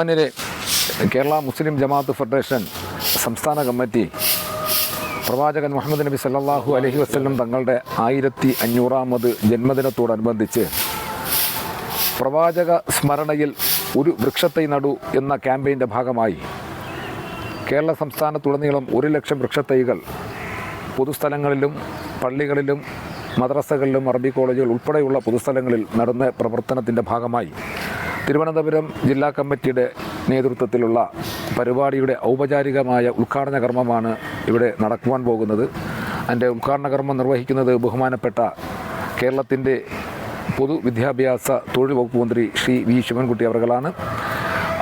ിലെ കേരള മുസ്ലിം ജമാഅത്ത് federation സംസ്ഥാന committee പ്രവാചകൻ മുഹമ്മദ് നബി സല്ലാഹു അലഹി വസ്ലം തങ്ങളുടെ ആയിരത്തി അഞ്ഞൂറാമത് ജന്മദിനത്തോടനുബന്ധിച്ച് പ്രവാചക സ്മരണയിൽ ഒരു വൃക്ഷത്തെ നടു എന്ന ക്യാമ്പയിന്റെ ഭാഗമായി കേരള സംസ്ഥാനത്തുടനീളം ഒരു ലക്ഷം വൃക്ഷത്തൈകൾ പൊതുസ്ഥലങ്ങളിലും പള്ളികളിലും മദ്രസകളിലും അറബി കോളേജുകൾ ഉൾപ്പെടെയുള്ള പൊതുസ്ഥലങ്ങളിൽ നടന്ന പ്രവർത്തനത്തിന്റെ ഭാഗമായി തിരുവനന്തപുരം ജില്ലാ കമ്മിറ്റിയുടെ നേതൃത്വത്തിലുള്ള പരിപാടിയുടെ ഔപചാരികമായ ഉദ്ഘാടന കർമ്മമാണ് ഇവിടെ നടക്കുവാൻ പോകുന്നത്. അതിന്റെ ഉദ്ഘാടന കർമ്മം നിർവഹിക്കുന്നത് ബഹുമാനപ്പെട്ട കേരളത്തിന്റെ പൊതുവിദ്യാഭ്യാസ തൊഴിൽ വകുപ്പ് മന്ത്രി ശ്രീ വി ശിവൻകുട്ടി അവർകളാണ്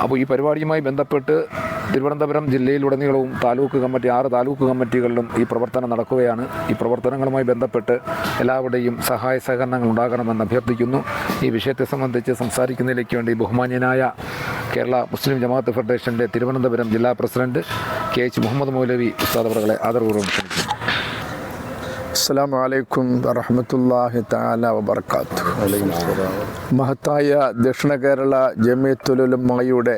അപ്പോൾ ഈ പരിപാടിയുമായി ബന്ധപ്പെട്ട് തിരുവനന്തപുരം ജില്ലയിലുടനീളവും താലൂക്ക് കമ്മിറ്റി ആറ് താലൂക്ക് കമ്മിറ്റികളിലും ഈ പ്രവർത്തനം നടക്കുകയാണ്. ഈ പ്രവർത്തനങ്ങളുമായി ബന്ധപ്പെട്ട് എല്ലാവരുടെയും സഹായ സഹകരണങ്ങൾ ഉണ്ടാകണമെന്ന് അഭ്യർത്ഥിക്കുന്നു. ഈ വിഷയത്തെ സംബന്ധിച്ച് സംസാരിക്കുന്നതിലേക്ക് വേണ്ടി ബഹുമാന്യനായ കേരള മുസ്ലിം ജമാഅത്ത് ഫെഡറേഷന്റെ തിരുവനന്തപുരം ജില്ലാ president K H Muhammad Maulavi Ustad അവറുകളെ ആദരപൂർവം അസ്സാം വലൈക്കും വറഹമത്തല്ലാഹി താല വബർക്കാത്തു മഹത്തായ ദക്ഷിണ കേരള ജമിയത്തുലുലമ്മയുടെ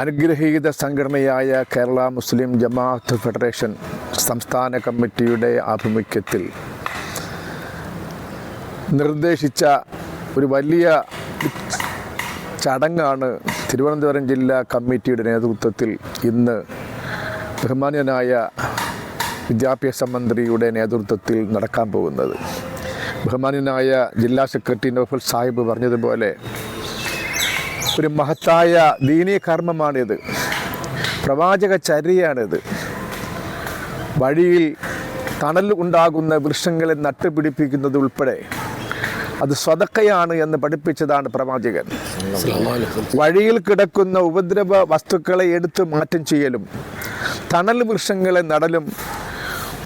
അനുഗ്രഹീത സംഘടനയായ കേരള മുസ്ലിം ജമാഅത്ത് ഫെഡറേഷൻ സംസ്ഥാന കമ്മിറ്റിയുടെ ആഭിമുഖ്യത്തിൽ നിർദ്ദേശിച്ച ഒരു വലിയ ചടങ്ങാണ് തിരുവനന്തപുരം ജില്ലാ കമ്മിറ്റിയുടെ നേതൃത്വത്തിൽ ഇന്ന് ബഹുമാന്യനായ വിദ്യാഭ്യാസ മന്ത്രിയുടെ നേതൃത്വത്തിൽ നടക്കാൻ പോകുന്നത്. ബഹുമാന്യനായ ജില്ലാ സെക്രട്ടറി നൗഫൽ സാഹിബ് പറഞ്ഞതുപോലെ ഒരു മഹത്തായ ദീനീയ കർമ്മമാണിത്. പ്രവാചക ചര്യയാണിത്. വഴിയിൽ തണൽ ഉണ്ടാകുന്ന വൃക്ഷങ്ങളെ നട്ടുപിടിപ്പിക്കുന്നത് ഉൾപ്പെടെ അത് സ്വതക്കയാണ് എന്ന് പഠിപ്പിച്ചതാണ് പ്രവാചകൻ. വഴിയിൽ കിടക്കുന്ന ഉപദ്രവ വസ്തുക്കളെ എടുത്തു മാറ്റം ചെയ്യലും തണൽ വൃക്ഷങ്ങളെ നടലും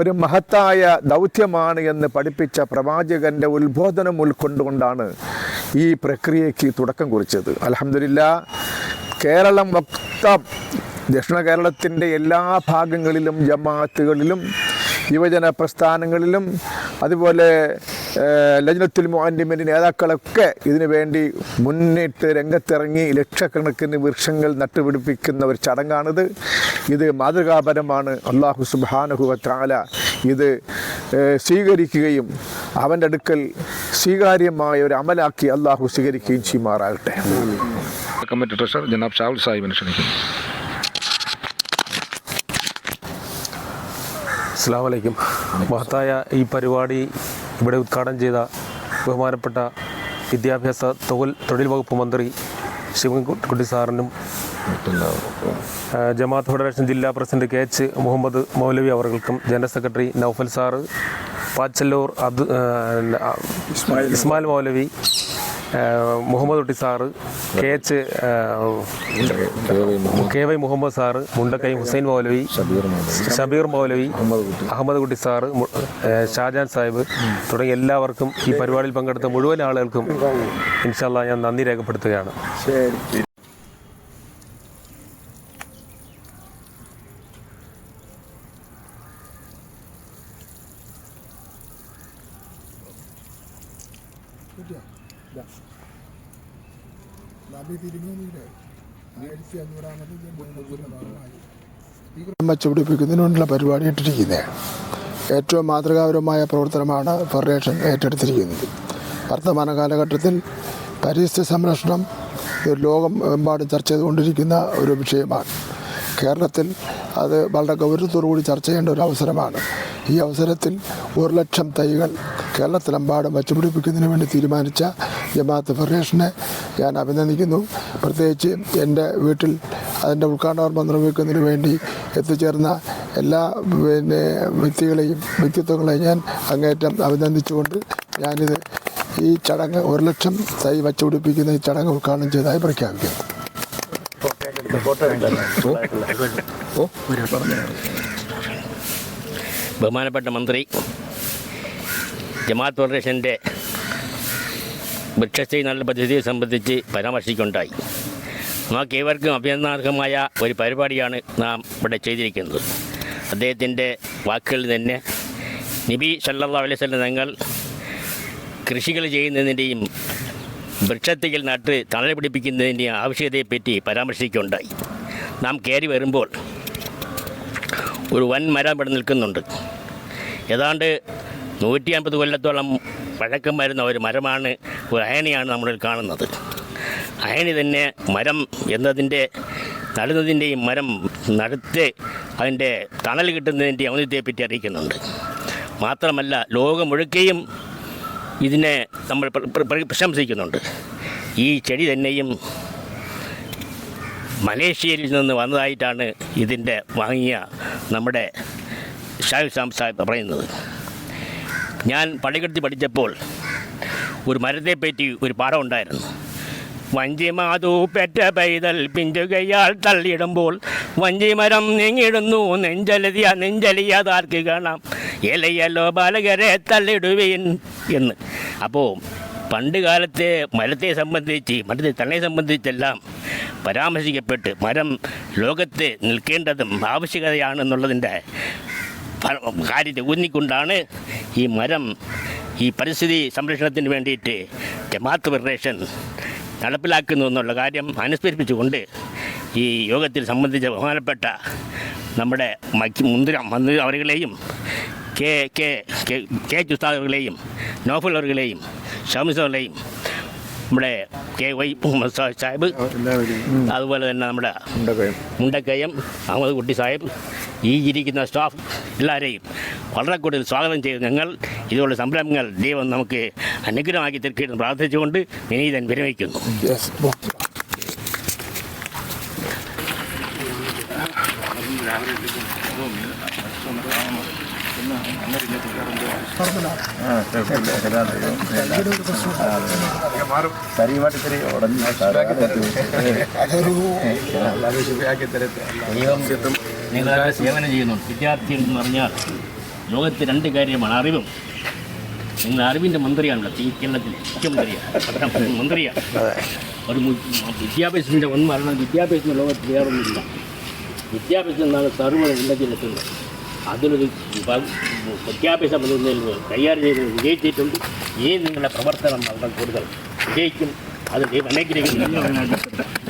ഒരു മഹത്തായ ദൗത്യമാണ് എന്ന് പഠിപ്പിച്ച പ്രവാചകന്റെ ഉത്ബോധനം ഉൾക്കൊണ്ടുകൊണ്ടാണ് ഈ പ്രക്രിയയ്ക്ക് തുടക്കം കുറിച്ചത്. അലഹമില്ല കേരളം മൊത്തം ദക്ഷിണ കേരളത്തിന്റെ എല്ലാ ഭാഗങ്ങളിലും ജമാഅത്തുകളിലും യുവജന പ്രസ്ഥാനങ്ങളിലും അതുപോലെ ലജ്നത്തുൽ മുഅല്ലിമിന്റെ നേതാക്കളൊക്കെ ഇതിനു വേണ്ടി മുന്നിട്ട് രംഗത്തിറങ്ങി ലക്ഷക്കണക്കിന് വൃക്ഷങ്ങൾ നട്ടുപിടിപ്പിക്കുന്ന ഒരു ചടങ്ങാണിത്. ഇത് മാതൃകാപരമാണ്. അള്ളാഹു സുബാനഹുവ ഇത് സ്വീകരിക്കുകയും അവന്റെ അടുക്കൽ സ്വീകാര്യമായ ഒരു അമലാക്കി അള്ളാഹു സ്വീകരിക്കുകയും ചെയ്യുമാറാകട്ടെ. കമ്മിറ്റി ട്രഷറർ ജനാബ് ഷാവുൽ സാഹിബിനെ ക്ഷണിക്കുന്നു. അസ്സാം വലൈക്കും മഹത്തായ ഈ പരിപാടി ഇവിടെ ഉദ്ഘാടനം ചെയ്ത ബഹുമാനപ്പെട്ട വിദ്യാഭ്യാസ തൊഴിൽ തൊഴിൽ വകുപ്പ് മന്ത്രി ശിവൻകുട്ടി സാറിനും ജമാഅത്ത് ഫെഡറേഷൻ ജില്ലാ president K H Muhammad Maulavi അവർക്കും general secretary Noufal sir Pachalloor Abdu Ismail Maulavi Muhammad Utti sir K H K Y Muhammad sir Mundakkai Hussain Maulavi Shabeer Maulavi. Ahmed Kutty. Sir Shajan Sahib തുടങ്ങിയ എല്ലാവർക്കും ഈ പരിപാടിയിൽ പങ്കെടുത്ത മുഴുവൻ ആളുകൾക്കും ഇൻഷാല്ല ഞാൻ നന്ദി രേഖപ്പെടുത്തുകയാണ്. വച്ചുപിടിപ്പിക്കുന്നതിനുള്ള പരിപാടി ഇട്ടിരിക്കുന്നത് ഏറ്റവും മാതൃകാപരമായ പ്രവർത്തനമാണ് ഫെഡറേഷൻ ഏറ്റെടുത്തിരിക്കുന്നത്. വർത്തമാന കാലഘട്ടത്തിൽ പരിസ്ഥിതി സംരക്ഷണം ലോകം എമ്പാടും ചർച്ച ചെയ്തുകൊണ്ടിരിക്കുന്ന ഒരു വിഷയമാണ്. കേരളത്തിൽ അത് വളരെ ഗൗരവത്തോടു കൂടി ചർച്ച ചെയ്യേണ്ട ഒരു അവസരമാണ് ഈ അവസരത്തിൽ ഒരു ലക്ഷം തൈകൾ കേരളത്തിലെമ്പാടും വച്ചുപിടിപ്പിക്കുന്നതിന് വേണ്ടി തീരുമാനിച്ച ജമാഅത്ത് ഫെഡറേഷനെ ഞാൻ അഭിനന്ദിക്കുന്നു പ്രത്യേകിച്ച് എന്റെ വീട്ടിൽ അതിന്റെ ഉദ്ഘാടനം നിർവഹിക്കുന്നതിന് വേണ്ടി എത്തിച്ചേർന്ന എല്ലാ പിന്നെ വ്യക്തികളെയും വ്യക്തിത്വങ്ങളെയും ഞാൻ അങ്ങേറ്റം അഭിനന്ദിച്ചുകൊണ്ട് ഞാനിത് ഈ ചടങ്ങ് ഒരു ലക്ഷം തൈ വച്ചുപിടിപ്പിക്കുന്ന ഈ ചടങ്ങ് ഉദ്ഘാടനം ചെയ്തതായി പ്രഖ്യാപിക്കുന്നു ബഹുമാനപ്പെട്ട മന്ത്രി ജമാഅത്ത് ഫെഡറേഷന്റെ വൃക്ഷസ്ഥൈ നല്ല പദ്ധതിയെ സംബന്ധിച്ച് പരാമർശിക്കുണ്ടായി നമുക്ക് ഏവർക്കും അഭിനന്ദനാർഹമായ ഒരു പരിപാടിയാണ് നാം ഇവിടെ ചെയ്തിരിക്കുന്നത്. അദ്ദേഹത്തിന്റെ വാക്കുകളിൽ തന്നെ നബി സല്ലല്ലാഹു അലൈഹി വസല്ലം തങ്ങൾ കൃഷികൾ ചെയ്യുന്നതിന്റെയും വൃക്ഷത്തൈകൾ നട്ട് തണൽ പിടിപ്പിക്കുന്നതിന്റെയും ആവശ്യകതയെപ്പറ്റി പരാമർശിക്കുകയുണ്ടായി നാം കയറി വരുമ്പോൾ ഒരു വൻ മരം ഇവിടെ നിൽക്കുന്നുണ്ട്. ഏതാണ്ട് നൂറ്റി അൻപത് കൊല്ലത്തോളം പഴക്കം വരുന്ന ഒരു മരമാണ് ഒരു അയണിയാണ് നമ്മളിൽ കാണുന്നത്. അയണി തന്നെ മരം എന്നതിന്റെ നടുന്നതിന്റെയും മരം നടുത്ത് അതിന്റെ തണൽ കിട്ടുന്നതിന്റെ ഔന്നത്യത്തെപ്പറ്റി അറിയിക്കുന്നുണ്ട്. മാത്രമല്ല ലോകമൊഴുക്കെയും ഇതിനെ നമ്മൾ പ്ര- പ്ര- പ്ര- പ്രശംസിക്കുന്നുണ്ട്. ഈ ചെടി തന്നെയും മലേഷ്യയിൽ നിന്ന് വന്നതായിട്ടാണ് ഇതിന്റെ വാങ്ങിയ നമ്മുടെ ഷാഹിബ് സാം സാഹിബ് പറയുന്നത്. ഞാൻ പള്ളിക്കടത്തി പഠിച്ചപ്പോൾ ഒരു മരത്തെ പറ്റി ഒരു പാഠം ഉണ്ടായിരുന്നു. വഞ്ചിമാതു പെറ്റ പൈതൽ പിഞ്ചുകയാൽ തള്ളിയിടുമ്പോൾ വഞ്ചിമരം നീങ്ങിടുന്നു നെഞ്ചലിയ നെഞ്ചലിയാതാർക്ക് കാണാം. ഇലയല്ലോ ബാലകരെ തള്ളിയിടുവീൻ എന്ന്. അപ്പോൾ പണ്ട് കാലത്തെ മരത്തെ സംബന്ധിച്ച് മരത്തെ തന്നെ സംബന്ധിച്ചെല്ലാം പരാമർശിക്കപ്പെട്ട് മരം ലോകത്ത് നിൽക്കേണ്ടതും ആവശ്യകതയാണെന്നുള്ളതിന്റെ കാര്യത്തെ ഊന്നിക്കൊണ്ടാണ് ഈ മരം ഈ പരിസ്ഥിതി സംരക്ഷണത്തിന് വേണ്ടിയിട്ട് ജമാഅത്ത് ഫെഡറേഷൻ നടപ്പിലാക്കുന്നു എന്നുള്ള കാര്യം അനുസ്മരിപ്പിച്ചുകൊണ്ട് ഈ യോഗത്തിൽ സംബന്ധിച്ച ബഹുമാനപ്പെട്ട നമ്മുടെ മുന്തിര മന്ത്രി അവരുകളെയും കെ കെ കെ ജുസ്താദ് അവരുകളെയും നോഫൽ അവരുകളെയും ഷമിസ് അവരുകളെയും നമ്മുടെ കെ വൈ സാഹിബ് അതുപോലെ തന്നെ നമ്മുടെ മുണ്ടക്കയം അഹമ്മദ് കുട്ടി സാഹിബ് ഈ ഇരിക്കുന്ന സ്റ്റാഫ് എല്ലാവരെയും വളരെ കൂടുതൽ സ്വാഗതം ചെയ്ത് ഞങ്ങൾ ഇതുപോലുള്ള സംരംഭങ്ങൾ ദൈവം നമുക്ക് അനുഗ്രഹമാക്കി തീർക്കണമെന്ന് പ്രാർത്ഥിച്ചുകൊണ്ട് വിനീതൻ വിരമിക്കുന്നു. ദൈവം നിങ്ങളെ സേവനം ചെയ്യുന്നു വിദ്യാർത്ഥികൾ എന്ന് പറഞ്ഞാൽ ലോകത്ത് രണ്ട് കാര്യമാണ്. അറിവും. നിങ്ങൾ അറിവിന്റെ മന്ത്രിയാണല്ലോ. ഈ കേരളത്തിലെ മുഖ്യമന്ത്രിയാണ് മന്ത്രിയാണ്. ഒരു വിദ്യാഭ്യാസത്തിന്റെ ഒന്ന് മരണം വിദ്യാഭ്യാസത്തിന്റെ ലോകത്ത് വേറൊന്നുമില്ല. വിദ്യാഭ്യാസം എന്നാണ് സർവ ഉന്നതിയിലെത്തുന്നത് അതിലൊരു വിദ്യാഭ്യാസം എന്നതിൽ കൈകാര്യം ചെയ്ത് വിജയിച്ചിട്ടുണ്ട്. ഈ നിങ്ങളുടെ പ്രവർത്തനം വളരെ കൂടുതൽ വിജയിക്കും. അത് ദൈവം അനുഗ്രഹിക്കുന്നു